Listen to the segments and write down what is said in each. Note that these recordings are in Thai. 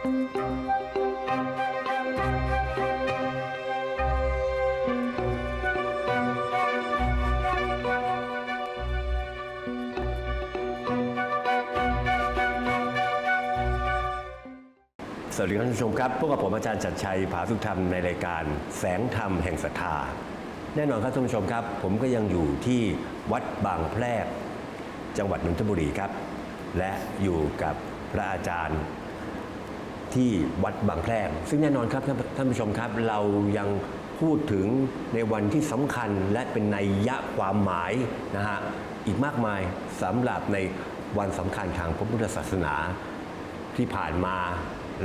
สวัสดีท่านผู้ชมครับ พวกกับผมอาจารย์จัดชัย ผาสุขธรรมในรายการแสงธรรมแห่งศรัทธา แน่นอนครับท่านผู้ชมครับ ผมก็ยังอยู่ที่วัดบางแพรกจังหวัดนนทบุรีครับ และอยู่กับพระอาจารย์ ที่วัดบางแพรกซึ่งแน่นอนครับท่านผู้ชมครับเรายังพูดถึงในวันที่สำคัญและเป็นนัยยะความหมายนะฮะอีกมากมายสำหรับในวันสำคัญทางพระพุทธศาสนาที่ผ่านมา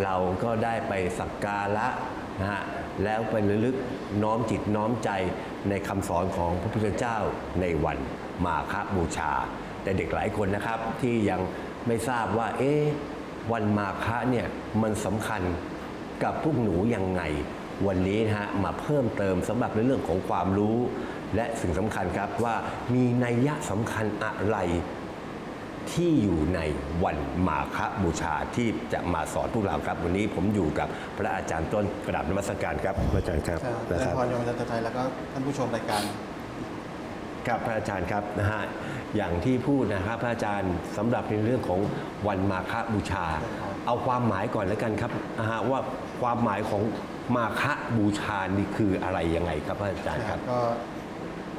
เราก็ได้ไปสักการะนะฮะแล้วไประลึกน้อมจิตน้อมใจในคำสอนของพระพุทธเจ้าในวันมาฆบูชา แต่เด็กหลายคนนะครับที่ยังไม่ทราบว่าเอ๊ะ วันมาฆะเนี่ยมันสำคัญกับพวกหนูยังไง วันนี้นะฮะมาเพิ่มเติมสำหรับในเรื่องของความรู้ และสิ่งสำคัญครับว่ามีนัยยะสำคัญอะไรที่อยู่ในวันมาฆบูชาที่จะมาสอนพวกเราครับ วันนี้ผมอยู่กับพระอาจารย์ต้นกราบนมัสการครับพระอาจารย์ครับครับนะและครับพรโยมอาจารย์ชัยแล้วก็ท่านผู้ชมรายการครับพระอาจารย์ครับนะฮะ อย่างที่พูดนะครับพระอาจารย์สำหรับในเรื่องของวันมาฆบูชา เอาความหมายก่อนแล้วกันครับนะฮะว่าความหมายของมาฆบูชานี่คืออะไรยังไงครับพระอาจารย์ครับก็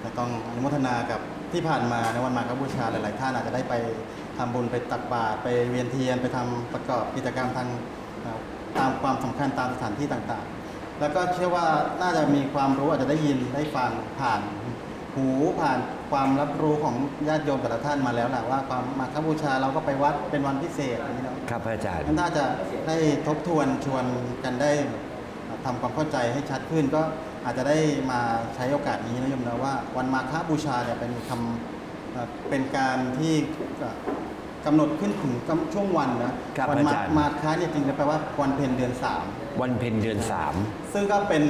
จะต้องอนุโมทนากับที่ผ่านมาในวันมาฆบูชาหลาย ๆ ท่านอาจจะได้ไปทำบุญไปตักบาตรไปเวียนเทียนไปทำประกอบกิจกรรมทางตามความสำคัญตามสถานที่ต่าง ๆ แล้วก็เชื่อว่าน่าจะมีความรู้อาจจะได้ยินได้ฟังผ่านหูผ่าน ความรับรู้ของญาติโยมแต่ละท่านมาแล้วแหละว่าความมาฆบูชาเราก็ไปวัดเป็นวันพิเศษอย่างนี้เนาะครับพระอาจารย์น่าจะได้ทบทวนชวนกันได้ทำความเข้าใจให้ชัดขึ้น ก็อาจจะได้มาใช้โอกาสนี้นะโยมนะว่า วันมาฆบูชาเนี่ยเป็นคำเอ่อเป็นการที่เอ่อกำหนดขึ้นถึงกำช่วงวันนะครับวัอามาจารย์ มาฆเนี่ยจริงๆแปลว่าวันเพ็ญเดือนสาม วันเพ็ญเดือนสาม ซึ่งก็เป็น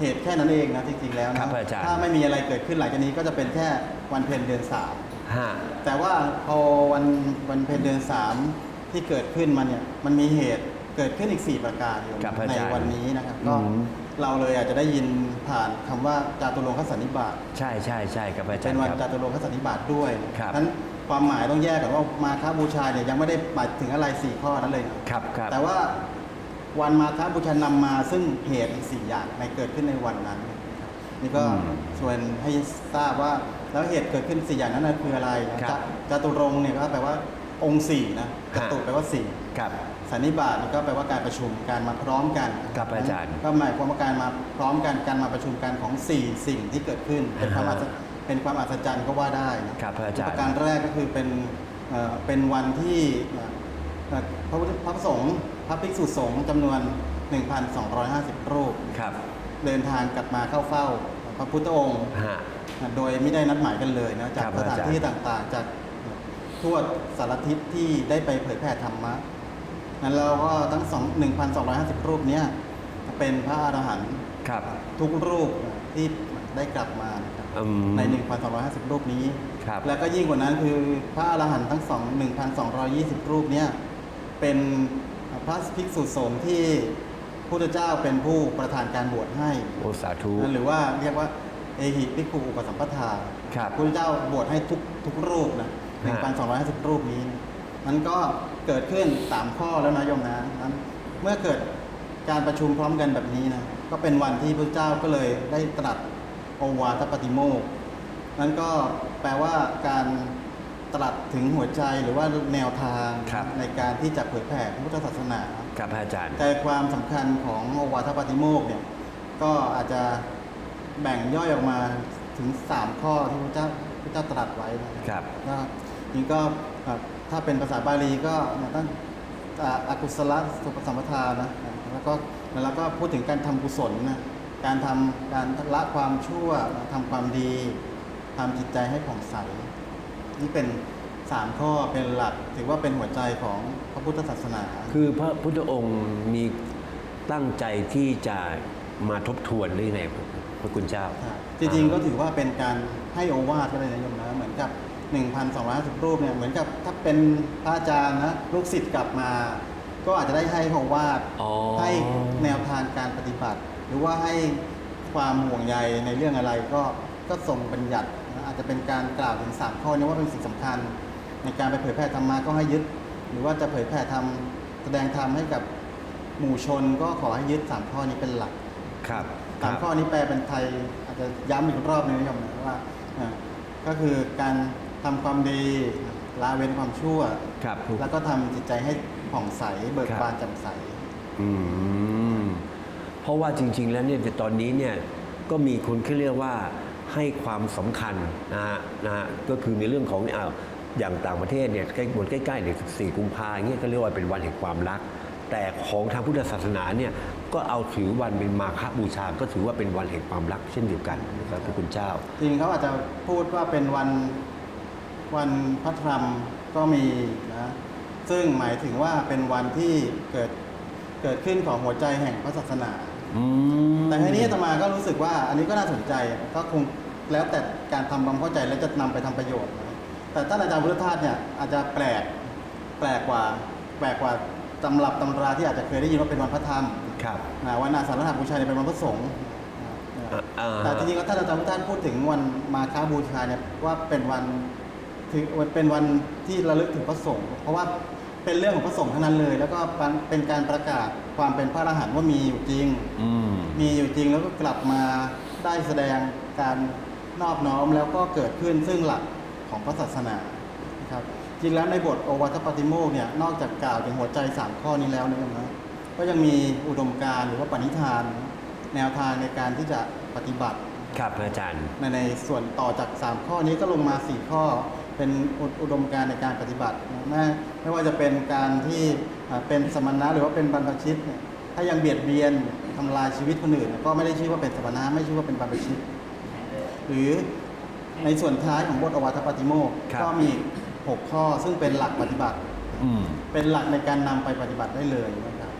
เหตุแค่นั้นเองนะจริงๆแล้วนะครับอาจารย์ ถ้าไม่มีอะไรเกิดขึ้นหลังจากนี้ก็จะเป็นแค่วันเพ็ญเดือนสาม ฮะ แต่ว่าพอวันวันเพ็ญเดือนสามที่เกิดขึ้นมาเนี่ยมันมีเหตุเกิดขึ้นอีก 4 ประการอยู่ครับอาในจารย์วันนี้นะครับก็อืม เราเลยอาจจะได้ยินผ่านคำว่าจาตุรงคสันนิบาตใช่ใช่ใช่ครับอาจารเป็นย์วันครับจาตุรงคสันนิบาตด้วยครับ นั้นความหมายต้องแยกกันว่ามาฆบูชาเนี่ยยังไม่ได้หมายถึงอะไร 4 ข้อนั้นเลยนะครับครับ แต่ว่า วันมาฆบูชานำมาซึ่งเหตุอีก4อย่างในเกิดขึ้นในวันนั้นนะครับนี่ก็อืมชวนให้ทราบว่าแล้วเหตุเกิดขึ้นสี่อย่างนั้นนะคืออะไรนะครับจตุรงค์เนี่ยก็แปลว่าองค์สี่นะจฮะตุแปลว่าสี่ครับสันนิบาตนี่ก็แปลว่าการประชุมการมาพร้อมกันครับอาจารย์ก็หมายความว่าการมาพร้อมกันการมาประชุมกันของสี่สิ่งที่เกิดขึ้น เป็นความอ่าอัฮะศเป็นความอัศจรรย์ก็ว่าได้นะครับพระอาจารย์ประการแรกก็คือเป็นเอ่อเป็นวันที่เอ่อเอ่อพระพุทธพระสงฆ์พ ระภิกษุสงฆ์จำนวน 1,250 รูป ครับเดินทางกลับมาเข้าเฝ้าพระพุทธองค์ ฮะ โดยไม่ได้นัดหมายกันเลยนะ จากครับสถานอาจารย์ ที่ต่างๆ จากทั่วสารทิศที่ได้ไปเผยแผ่ธรรมะนั้นเราก็ทั้งสอง1,250 รูปเนี้ยเป็นพระอรหันต์ครับ ทุกรูปที่ได้กลับมานะครับอืมใน 1,250 รูปนี้ ครับ แล้วก็ยิ่งกว่านั้นคือพระอรหันต์ทั้งสอง1,220 รูปเนี้ยเป็นพ ระภิกษุสงฆ์ที่พุทธเจ้าเป็นผู้ประธานการบวชให้โอสาธุหรือว่าเรียกว่าเอหิภิกขุอุปสัมปทาครับพระเจ้าบวชให้ทุกทุกรูปนะฮะ1,250รูปนี้นะมันก็เกิดขึ้น3ข้อแล้วนะโยมนะนั้นเมื่อเกิดการประชุมพร้อมกันแบบนี้นะก็เป็นวันที่พระเจ้าก็เลยได้ตรัสโอวาทปฏิโมกข์นั้นก็แปลว่าการ ตรัสถึงหัวใจหรือว่าแนวทางครับ ในการที่จะเผยแผ่พระพุทธศาสนา ครับพระอาจารย์ ใจความสำคัญของโอวาทปาติโมกข์เนี่ยก็อาจจะแบ่งย่อยออกมาถึง 3 ข้อที่พระเจ้าพระเจ้าตรัสไว้นะครับก็นี่ก็เอ่อถ้าเป็นภาษาบาลีก็เนี่ยตั้งอ่าอากุศลสุปสัมปทานะแล้วก็แล้วก็พูดถึงการทำกุศลนะการทำการละความชั่วทำความดีทำจิตใจให้ผ่องใส นี่เป็น3ข้อเป็นหลักถือว่าเป็นหัวใจของพระพุทธศาสนา คือพระพุทธองค์มีตั้งใจที่จะมาทบทวนหรือไงพระคุณเจ้าครับจริงๆก็ถือว่าเป็นการให้โอวาทก็เลยนะโยมนะเหมือนกับ 1,250รูปเนี่ยเหมือนกับถ้าเป็นพระอาจารย์นะลูกศิษย์กลับมา ก็อาจจะได้ให้เขาวาดอ๋อให้แนวทางการปฏิบัติ หรือว่าให้ความห่วงใยในเรื่องอะไรก็ก็ทรงบัญญัตินะอา จจะเป็นการกล่าวถึงสามข้อนี้ว่าเป็นสิ่งสำคัญ ในการไปเผยแผ่ธรรมะก็ให้ยึด หรือว่าจะเผยแผ่ธรรมแสดงธรรมให้กับหมู่ชนก็ขอให้ยึดสามข้อนี้เป็นหลักครับคสามรับข้อนี้แปลเป็นไทยอาจจะย้ำอีกรอบหนึงนะครับว่าอ่าก็คือการทำความดีละเว้นความชั่วครับแล้วก็ทำจิตใจให้ผ่องใสเบิกครับบานแจ่มใสอืมเพราะว่าจริง ๆ แล้วเนี่ยตอนนี้เนี่ยก็มีคนที่เรียกว่า ให้ความสำคัญนะฮะนะฮะก็คือในเรื่องของอ่าอย่างต่างประเทศเนี่ยใกล้บนใกล้ๆเนี่ย14 กุมภาอย่างเงี้ยก็เรียกว่าเป็นวันแห่งความรัก แต่ของทางพุทธศาสนาเนี่ยก็เอาถือวันเป็นมาฆบูชา ก็ถือว่าเป็นวันแห่งความรักเช่นเดียวกันนะครับพระคุณเจ้า จริงเขาอาจจะพูดว่าเป็นวันวันพระธรรมก็มีนะซึ่งหมายถึงว่าเป็นวันที่เกิดเกิดขึ้นของหัวใจแห่งพระศาสนาอืมแต่ทีนี้อาตมาก็รู้สึกว่าอันนี้ก็น่าสนใจก็คง แล้วแต่การทำความเข้าใจและจะนำไปทำประโยชน์นะแต่ท่านอาจารย์พุทธทาสเนี่ยอาจจะแปลกแปลกกว่าแปลกกว่าตำรับตำราที่อาจจะเคยได้ยินว่าเป็นวันพระธรรมครับนะวันอาสาฬหบูชาเนี่ยเป็นวันพระสงฆ์นะอ่าอ่า แต่จริงๆแล้วท่านอาจารย์พุทธทาสพูดถึงวันมาฆบูชาเนี่ยว่าเป็นวันถือเป็นวันที่ระลึกถึงพระสงฆ์เพราะว่าเป็นเรื่องของพระสงฆ์ทั้งนั้นเลย แล้วก็เป็นการประกาศความเป็นพระอรหันต์ว่ามีอยู่จริง อืม มีอยู่จริงแล้วก็กลับมาได้แสดงการ นอบน้อมแล้วก็เกิดขึ้นซึ่งหลักของพระศาสนานะครับจริงแล้วในบทโอวัตปาติโมกข์เนี่ยนอกจากกล่าวถึงหัวใจ3ข้อนี้แล้วเนยนะก็ยังมีอุดมการณ์หรือว่าปณิธาน แนวทางในการที่จะปฏิบัติครับอาจารย์ในในส่วนต่อจาก 3 ข้อนี้ก็ลงมา 4 ข้อเป็นอุอุดมการณ์ในการปฏิบัตินะไม่ไม่ว่าจะเป็นการที่อ่าเป็นสมณะหรือว่าเป็นบรรพชิตเนี่ยถ้ายังเบียดเบียนทำลายชีวิตคนอื่นเนี่ยก็ไม่ได้ชื่อว่าเป็นสมณะไม่ชื่อว่าเป็นบรรพชิต หรือในส่วนท้ายของบทอวัตปาติโมกข์ครับ ก็มี 6 ข้อซึ่งเป็นหลักปฏิบัติ อืม เป็นหลักในการนำไปปฏิบัติได้เลยนะครับ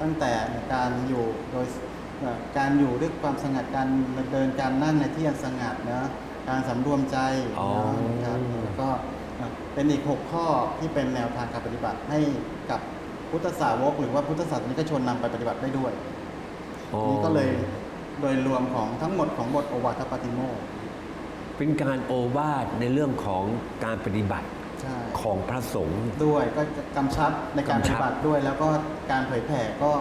ตั้งแต่การอยู่โดยเอ่อการอยู่ด้วยความสงัดการเดินการนั่งในที่อันสงัดนะการสำรวมใจอ๋อ นะครับแล้วก็เอ่อเป็นอีก 6 ข้อที่เป็นแนวทางการปฏิบัติให้กับพุทธสาวก หรือว่าพุทธศาสนิกชนนำไปปฏิบัติได้ด้วยอ๋อนี่ก็เลย โดยรวมของทั้งหมดของบทโอวาทปาติโมกข์เป็นการโอวาทในเรื่องของการปฏิบัติใช่ของพระสงฆ์ ด้วยก็จะกำชับในการปกำชัฏิบบัติด้วย แล้วก็การเผยแผ่ก็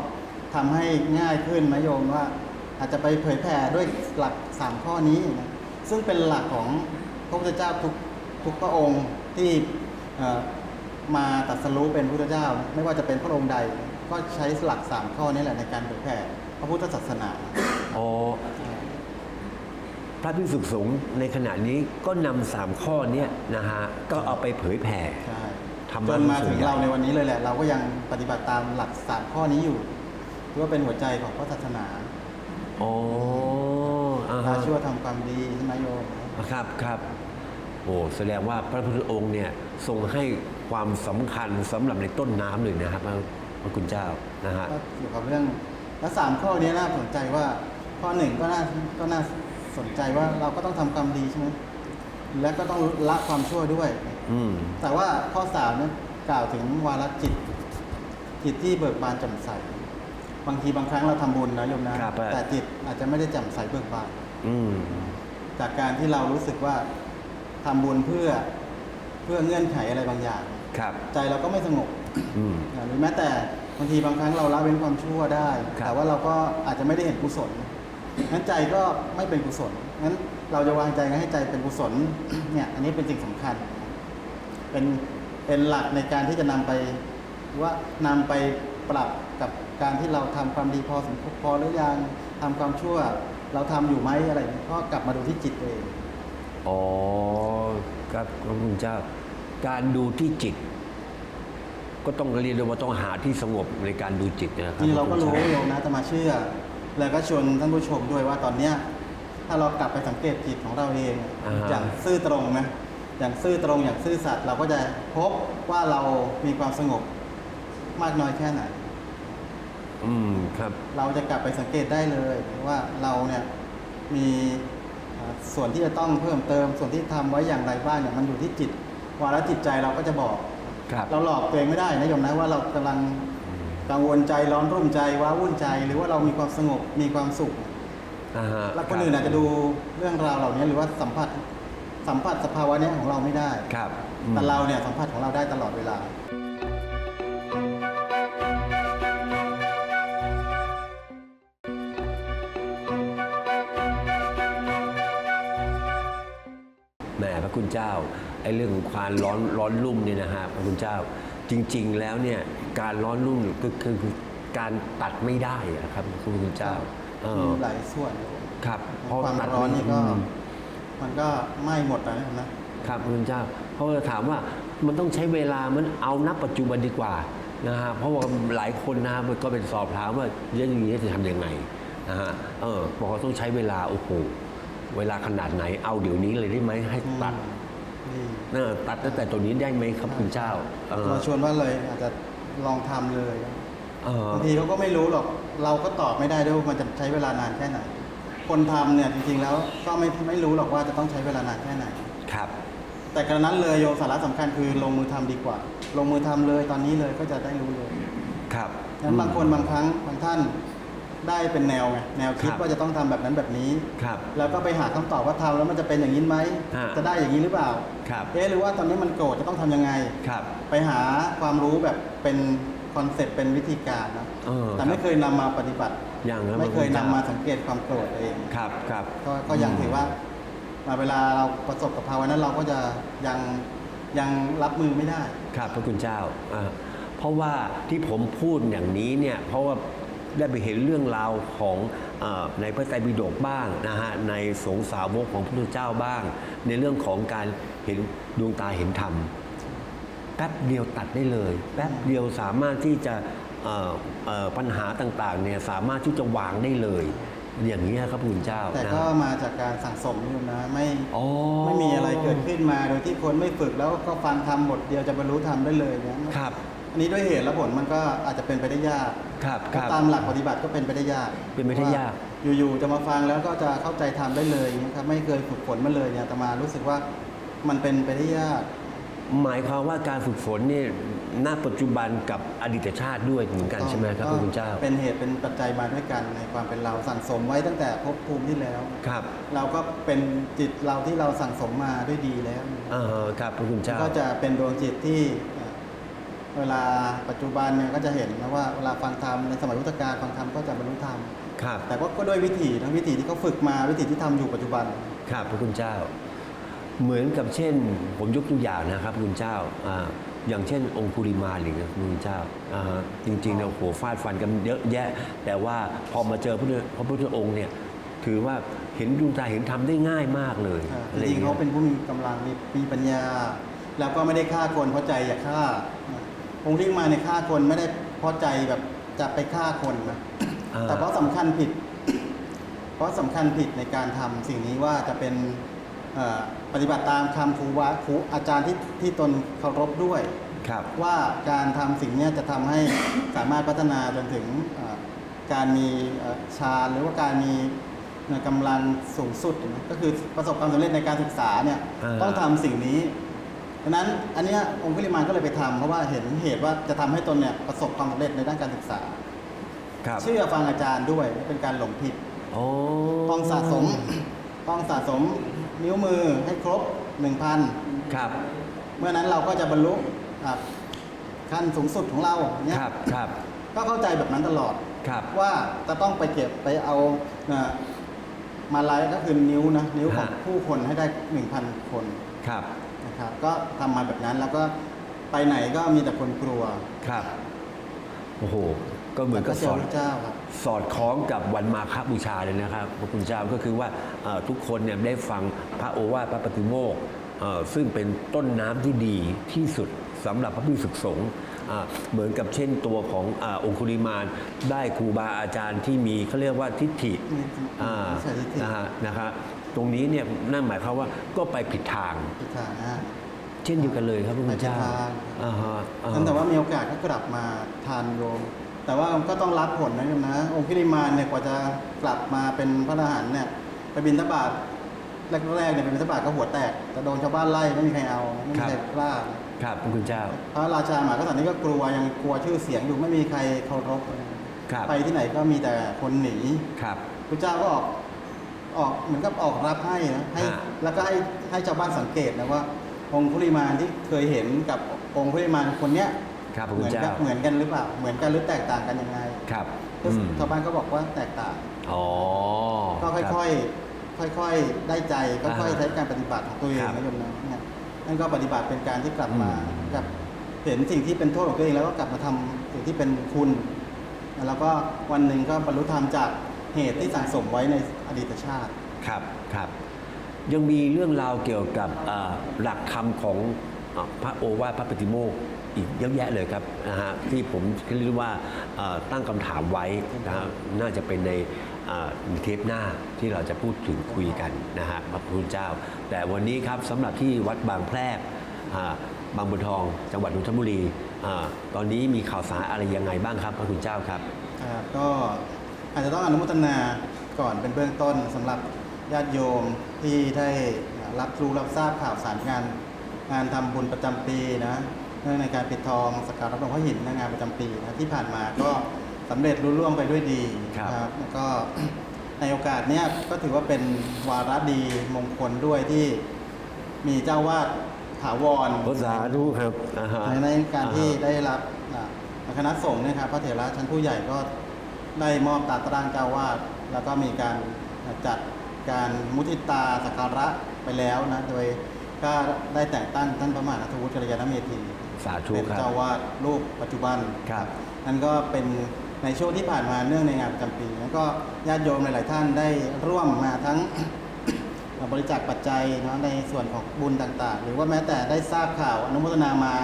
ทำให้ง่ายขึ้นนะโยมว่า อาจจะไปเผยแผ่ด้วยหลักสามข้อนี้นะซึ่งเป็นหลักของพระพุทธเจ้าทุกทุกพระองค์ที่เอ่อมาตรัสรู้เป็นพระพุทธเจ้า ไม่ว่าจะเป็นพระองค์ใด ก็ใช้หลักสามข้อนี้แหละในการเผยแผ่พระพุทธศาสนา อ๋อพระภิกษุสงฆ์ในขณะนี้ก็นำสามข้อเนี้ยนะฮะก็เอาไปเผยแผ่ใช่ธรรมะจนมาส่ถึวนงใหญ่เราในวันนี้เลยแหละ เราก็ยังปฏิบัติตามหลักสามข้อนี้อยู่ถือว่าเป็นหัวใจของพระศาสนาอ๋ออ่าพาฮะชั่วทำความดีใช่ไหมโยมครับครับโอ้แสดงว่าพระพุทธองค์เนี่ยทรงให้ความสำคัญสำหรับในต้นน้ำเลยนะครับพระพระคุณเจ้านะฮะก็เกี่ยวกับเรื่องแล้วสามข้อนี้น่าสนใจว่า ข้อหนึ่งก็น่าก็น่าสนใจว่าเราก็ต้องทำความดีใช่ไหมและก็ต้องละความชั่วด้วย อืม แต่ว่าข้อสามเนี่ยกล่าวถึงวาระจิต จิตที่เบิกบานแจ่มใส บางทีบางครั้งเราทำบุญนะโยมนะครับ แต่จิตอาจจะไม่ได้แจ่มใสเบิกบาน อืม จากการที่เรารู้สึกว่าทำบุญเพื่อเพื่อเงื่อนไขอะไรบางอย่าง ครับ ใจเราก็ไม่สงบ อืม หรือแม้แต่บางทีบางครั้งเราละเว้นความชั่วได้ ครับ แต่ว่าเราก็อาจจะไม่ได้เห็นกุศล งั้นใจก็ไม่เป็นกุศลงั้นเราจะวางใจให้ใจเป็นกุศลเนี่ยอันนี้เป็นสิ่งสำคัญ เป็นเป็นหลักในการที่จะนำไปว่านำไปปรับกับการที่เราทำความดีพอสมควรพอหรือยังทำความชั่ว เราทำอยู่ไหมอะไรอย่างนี้ก็กลับมาดูที่จิตตัวเองอ๋อครับพระคุณเจ้า การดูที่จิต ก็ต้องเรียนเลยว่าต้องหาที่สงบในการดูจิตนะคจรับริงๆเราก็รู้พะคุณโยเจ้มนะแต่มาเชื่อ แล้วก็ชวนท่านผู้ชมด้วยว่าตอนเนี้ยถ้าเรากลับไปสังเกตจิตของเราเอง อ่าฮะอย่างซื่อตรงนะอย่างซื่อตรงอย่างซื่อสัตย์เราก็จะพบว่าเรามีความสงบมากน้อยแค่ไหน อืมครับ เราจะกลับไปสังเกตได้เลยว่าเราเนี่ยมีอ่าส่วนที่จะต้องเพิ่มเติม ส่วนที่ทำไว้อย่างไรบ้างเนี่ยมันอยู่ที่จิตวาระจิตใจเราก็จะบอก ครับ เราหลอกตัวเองไม่ได้นะโยมนะว่าเรากำลัง กังวลใจร้อนรุ่มใจว้าวุ่นใจ หรือว่าเรามีความสงบมีความสุขอ่าฮะแล้วคนอื่นอาจจะดูเรื่องราวเหล่านี้หรือว่าสัมผัสสัมผัสสภาวะเนี้ยของเราไม่ได้ ครับอืม แต่เราเนี่ยสัมผัสของเราได้ตลอดเวลา แหมพระคุณเจ้าไอ้เรื่องของความร้อนร้อนรุ่มเนี่ยนะฮะพระคุณเจ้า จริง ๆ แล้วเนี่ยการร้อนรุ่มก็คือคือการตัดไม่ได้อะครับพระคุณเจ้าเออมีหลายส่วนครับเพราะความตัดร้อนนี่ก็อืมมันก็ไหม้หมดนะนะครับพระคุณเจ้า เพราะว่าถามว่ามันต้องใช้เวลามันเอานับปัจจุบันดีกว่านะฮะเพราะว่าหลายคนนะมันก็เป็นสอบถามว่าเรื่องอย่างนี้จะทำยังไงนะฮะเออบอกว่าต้องใช้เวลาโอ้โหเวลาขนาดไหนเอาเดี๋ยวนี้เลยได้ไหมให้ตัด นี่เออตัดตั้งแต่ตัวนี้ได้ไหมครับคุณเจ้าเออเราชวนว่าเลยอาจจะลองทำเลยเออบางทีเขาก็ไม่รู้หรอก เราก็ตอบไม่ได้ด้วยว่ามันจะใช้เวลานานแค่ไหน คนทำเนี่ยจริงๆแล้วก็ไม่ไม่รู้หรอกว่าจะต้องใช้เวลานานแค่ไหน ครับ แต่กระนั้นเลยโยมสาระสำคัญคือลงมือทำดีกว่า ลงมือทำเลยตอนนี้เลยก็จะได้รู้เลย ครับงั้นบางคนบางครั้งบางท่าน ได้เป็นแนวไงแนวคิดครับว่าจะต้องทำแบบนั้นแบบนี้ ครับแล้วก็ไปหาคำตอบว่าทำแล้วมันจะเป็นอย่างนี้ไหมฮะจะได้อย่างนี้หรือเปล่าครับ เอ๊ะหรือว่าตอนนี้มันโกรธจะต้องทำยังไง ครับ ไปหาความรู้แบบเป็นคอนเซ็ปต์เป็นวิธีการนะเออแต่ไม่เคยนำมาปฏิบัติอย่างนั้นไม่เคยพระนำณมาจ้สังเกตความโกรธตัวเอง ครับครับ ก็ก็ยังถือว่ามาเวลาเราประสบกับภาวะนั้นเราก็จะยังยังรับมือไม่ได้ ครับพระคุณเจ้าอ่าเพราะว่าที่ผมพูดอย่างนี้เนี่ย เพราะว่า ได้ไปเห็นเรื่องราวของเออในพระไตรปิฎกบ้างนะฮะในสงฆ์สาวกของพระพุทธเจ้าบ้าง ในเรื่องของการเห็นดวงตาเห็นธรรมแป๊บเดียวตัดได้เลย แป๊บเดียวสามารถที่จะเอ่อเอ่อปัญหาต่างๆเนี่ยสามารถที่จะวางได้เลยอย่างนี้ยครับพระคุณเจ้า แต่นะก็มาจากการสั่งสมอยู่นะไม่อ๋อไม่มีอะไรเกิดขึ้นมาโดยที่คนไม่ฝึกแล้วก็ฟังทำบทเดียวจะบรรลุธรรมได้เลยเนี่ยครับ อันนี้ด้วยเหตุและผลมันก็อาจจะเป็นไปได้ยากครับคถ้ารับ ตามหลักปฏิบัติก็เป็นไปได้ยากเป็นไปได้ยากว่าอยู่ๆจะมาฟังแล้วก็จะเข้าใจทำได้เลยอย่างเงี้ยครับไม่เคยฝึกฝนมาเลยเนี่ยแต่มารู้สึกว่ามันเป็นไปได้ยาก หมายความว่าการฝึกฝนเนี่ยณปัจจุบันกับอดีตชาติด้วยเหมือนกันใช่ไหมครับพระคุณเจ้าเป็นเหตุเป็นปัจจัยมาด้วยกันในความเป็นเราสั่งสมไว้ตั้งแต่ภพภูมิที่แล้ว ครับเราก็เป็นจิตเราที่เราสั่งสมมาด้วยดีแล้วเออครับพระคุณเจ้า ก็จะเป็นดวงจิตที่ เอ่อเวลาปัจจุบันเนี่ยก็จะเห็นนะว่าเวลาฟังธรรมในสมัยพุทธกาลฟังธรรมก็จะบรรลุธรรม ครับ แต่ว่าก็ด้วยวิถีทั้งวิถีที่เขาฝึกมาวิถีที่ทำอยู่ปัจจุบัน ครับพระคุณเจ้า เหมือนกับเช่น ผมยกตัวอย่างนะครับพระคุณเจ้าอ่าอย่างเช่น องคุลิมาหรือพระคุณเจ้าอ่าจริงๆเนี่ยโอ้โหฟาดฟันกันเยอะแยะ แต่ว่าพอมาเจอพระพุทธพระพุทธองค์เนี่ยถือว่าเห็นดวงตาเห็นธรรมได้ง่ายมากเลยอ่าอะไรจอริย่างงๆเงี้เขายเป็นผู้มีกำลังมีมีปัญญา แล้วก็ไม่ได้ฆ่าคนเพราะใจอยากฆ่า นะองค์ที่มาในฆ่าคนไม่ได้เพราะใจแบบจะไปฆ่าคนนะอ่า แต่เพราะสำคัญผิด เพราะสำคัญผิดในการทำสิ่งนี้ว่าจะเป็นเอ่อปฏิบัติตามคำครูวาครูอาจารย์ที่ที่ตนเคารพด้วย ครับ ว่าการทำสิ่งเนี้ยจะทำให้สามารถพัฒนาจนถึงเอ่อการมีเอ่อฌานหรือว่าการมีกำลังสูงสุดนะก็คือประสบความสำเร็จในการศึกษาเนี่ยอ่า ต้องทำสิ่งนี้ ดังนั้นอันเนี้ยองค์พิริมานก็เลยไปทำเพราะว่าเห็นเหตุว่าจะทำให้ตนเนี่ยประสบความสำเร็จในด้านการศึกษา ครับเชื่อฟังอาจารย์ด้วยไม่เป็นการหลงผิด โอ้ต้องสะสม ต้องสะสมนิ้วมือให้ครบ 1,000 ครับ เมื่อนั้นเราก็จะบรรลุอะขั้นสูงสุดของเราเนี่ยครับ ครับ ก็เข้าใจแบบนั้นตลอด ครับ ว่าจะต้องไปเก็บไปเอาอะมาลายก็คือนิ้วนะนิ้วของฮะผู้คนให้ได้ 1,000 คน ครับนะ ครับก็ทำมาแบบนั้นแล้วก็ไปไหนก็มีแต่คนกลัวครับโอ้โหก็เหมือนแต่กับเจสออนพระเจ้าครับสอดคล้องกับวันมาฆบูชาเลยนะครับพระคุณเจ้าก็คือว่าเอ่อทุกคนเนี่ยได้ฟังพระโอวาทพระปฏิโมกข์เอ่อซึ่งเป็นต้นน้ำที่ดีที่สุดสำหรับพระพิสุสงฆ์อ่า เหมือนกับเช่นตัวของอาองคุลิมานได้ครูบาอาจารย์ที่มีเขาเรียกว่าทิฏฐิมีอ่ามีทิฏฐินะฮะนะครับตรงนี้เนี่ยนั่นหมายความว่าก็ไปผิดทางพิธานะเช่นเดียวกันเลยครับพระคุณเจ้าไปผิดทางอ่าฮะอ่านั้นแต่ว่ามีโอกาสก็กลับมาทานโยมแต่ว่าก็ต้องรับผลนะโยมนะองค์พิริมานเนี่ยกว่าจะกลับมาเป็นพระอรหันต์เนี่ยไปบินทบาทแรกๆเนี่ยไปบินทบาทก็หัวแตกจะโดนชาวบ้านไล่ไม่มีใครเอาไม่มีใครกล้า ครับพระคุณเจ้า พระราชามหากษัตริย์นี่ก็กลัวยังกลัวชื่อเสียงอยู่ไม่มีใครเคารพครับ ไปที่ไหนก็มีแต่คนหนีครับ พระเจ้าก็ออกออกเหมือนกับออกรับให้นะให้ฮะ แล้วก็ให้ให้ชาวบ้านสังเกตนะว่า องค์คุริมานที่เคยเห็นกับองค์คุริมานคนเนี้ยครับพระเหคุมืณนเจ้ากับเหมือนกันหรือเปล่า เหมือนกันหรือแตกต่างกันยังไงครับอืมชาวบ้านก็บอกว่าแตกต่าง อ๋อก็ค่อยๆ ค่อยๆ ได้ใจค่อยๆอ่าใช้การปฏิบัติของตัวเองครับนะโยมนะเนี่ยนั่นก็ปฏิบัติเป็นการที่กลับมาอืมกับเห็นสิ่งที่เป็นโทษของตัวเองแล้วก็กลับมาทำสิ่งที่เป็นคุณ แล้วก็วันหนึ่งก็บรรลุธรรมจากเหตุที่สั่งสมไว้ในอดีตชาติ ครับครับ ยังมีเรื่องราวเกี่ยวกับอ่าหลักธรรมของอ่าพระโอวาทพระปฏิโมกข์ อีกเยอะแยะเลยครับนะฮะที่ผมเรียกว่าตั้งคำถามไว้นะฮะน่าจะเป็นในเทปหน้าที่เราจะพูดถึงคุยกันนะฮะพระคุณเจ้า แต่วันนี้ครับสำหรับที่วัดบางแพรกบางบัวทอง จังหวัดนนทบุรีอตอนนี้มีข่าวสารอะไรยังไงบ้างครับพระคุณเจ้าครับก็อาจจะต้องอนุโมทนาก่อนเป็นเบื้องต้นสำหรับญาติโยมที่ได้รับรู้รับทราบข่าวสารงานงานทำบุญประจำปีนะ เนื่องในการปิดทองสักการะหลวงพ่อหินนะงานประจำปีนะที่ผ่านมาก็สำเร็จรุ่ล่วงไปด้วยดีครับนะแล้วก็ในโอกาสเนี้ยก็ถือว่าเป็นวาระดีมงคลด้วยที่มีเจ้าวาดถาวร ภาษาธุครับอ่าฮะในในการที่อ่าฮะ ได้รับอ่าคณะสงฆ์เนะครับพระเถระชั้นผู้ใหญ่ก็ได้มอบตาตรางเจ้าวาดแล้วก็มีการจัดการมุทิตาสักการะไปแล้วนะโดยก็ได้แต่งตั้งท่านพระมหานัทวุฒิกัลยาณเมธี สาธุเป็นครับเจ้าวาดรูปปัจจุบันครับ นั่นก็เป็นในช่วงที่ผ่านมาเนื่องในงานประจำปีแล้วก็ญาติโยมหลาย ๆ ท่านได้ร่วมมาทั้ง บริจาคปัจจัยเนอะในส่วนของบุญต่าง ๆ หรือว่าแม้แต่ได้ทราบข่าวอนุโมทนามา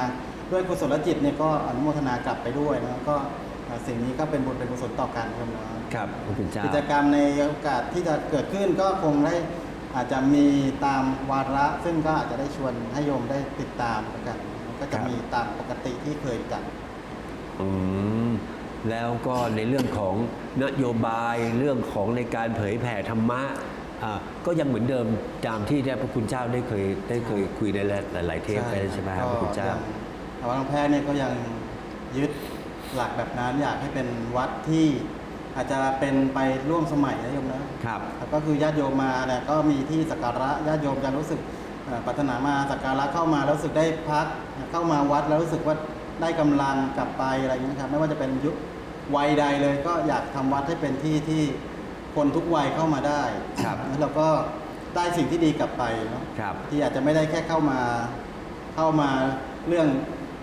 ด้วยกุศลจิตเนี่ยก็อนุโมทนากลับไปด้วยนะก็อ่าสิ่งนี้ก็เป็นบุญเป็นกุศลต่อกันครับเนาะครับพระคุณเจ้ากิจกรรมในโอกาสที่จะเกิดขึ้นก็คงได้อาจจะมีตามวาระซึ่งก็อาจจะได้ชวนให้โยมได้ติดตามกัน ก็ครัจะบมีตามปกติที่เคยจัดอืมแล้วก็ในเรื่องของนโยบายเรื่องของในการเผยแผ่ธรรมะอ่าก็ยังเหมือนเดิมตามที่ได้พระคุณเจ้าได้เคยได้เคยคุยในหลาย ๆ เทปไปใช่ไหมครับพระคุณเจ้าก็ยังวัดบางแพรเนี่ยก็ยังยึดหลักแบบนั้นอยากให้เป็นวัดที่อาจจะเป็นไปร่วมสมัยนะโยมนะครับแล้วก็คือญาติโยมมาเนี่ยก็มีที่สักการะญาติโยมจะรู้สึกเอ่อ ปรารถนามาสักการะเข้ามาแล้วรู้สึกได้พักเข้ามาวัดแล้วรู้สึกว่าได้กำลังกลับไปอะไรอย่างนี้ยครับไม่ว่าจะเป็นยุควัยใดเลยก็อยากทำวัดให้เป็นที่ที่คนทุกวัยเข้ามาได้ครับแล้วเราก็ได้สิ่งที่ดีกลับไปเนาะครับที่อาจจะไม่ได้แค่เข้ามาเข้ามาเรื่อง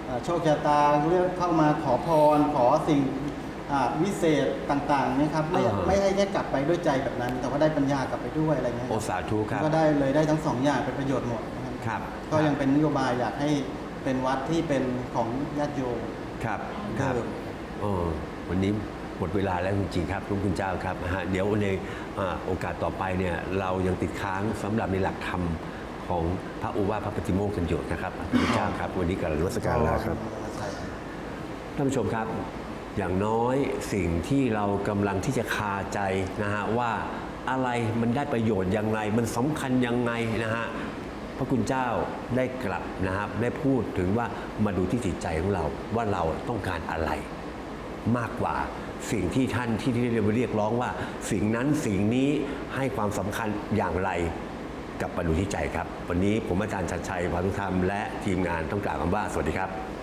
เอ่อโชคชะตาเรื่องเข้ามาขอพรขอสิ่งอ่า วิเศษต่างๆนะครับไม่อ่าฮะ ไม่ให้แค่กลับไปด้วยใจแบบนั้น แต่ว่าได้ปัญญากลับไปด้วยอะไรเงี้ยโอสาธุครับก็ได้เลยได้ทั้งสองอย่างเป็นประโยชน์หมดนะครับครับก็ยังเป็นนโยบายอยากให้เป็นวัดที่เป็นของญาติโยม ครับครับเดิมโอ้วันนี้หมดเวลาแล้วจริงๆครับพระคุณเจ้าครับนะฮะเดี๋ยวในอ่าโอกาสต่อไปเนี่ยเรายังติดค้างสำหรับในหลักธรรมของพระโอวาทพระปฏิโมกข์กันอยู่นะครับพระคุณเจ้าครับ วันนี้กรารวัสการลาครับ ท่านผู้ชมครับ อย่างน้อยสิ่งที่เรากำลังที่จะคาใจนะฮะว่าอะไรมันได้ประโยชน์อยังไงมันสำคัญยังไงนะฮะพระคุณเจ้าได้กลับนะครับได้พูดถึงว่ามาดูที่จิตใจของเราว่าเราต้องการอะไร มากกว่าสิ่งที่ท่านที่ที่เรียกร้องว่า สิ่งนั้นสิ่งนี้ให้ความสำคัญอย่างไรกลับมาดูที่ใจครับ วันนี้ผมอาจารย์ชัดชัยพานุธรรมและทีมงานต้องกล่าวคำว่าสวัสดีครับ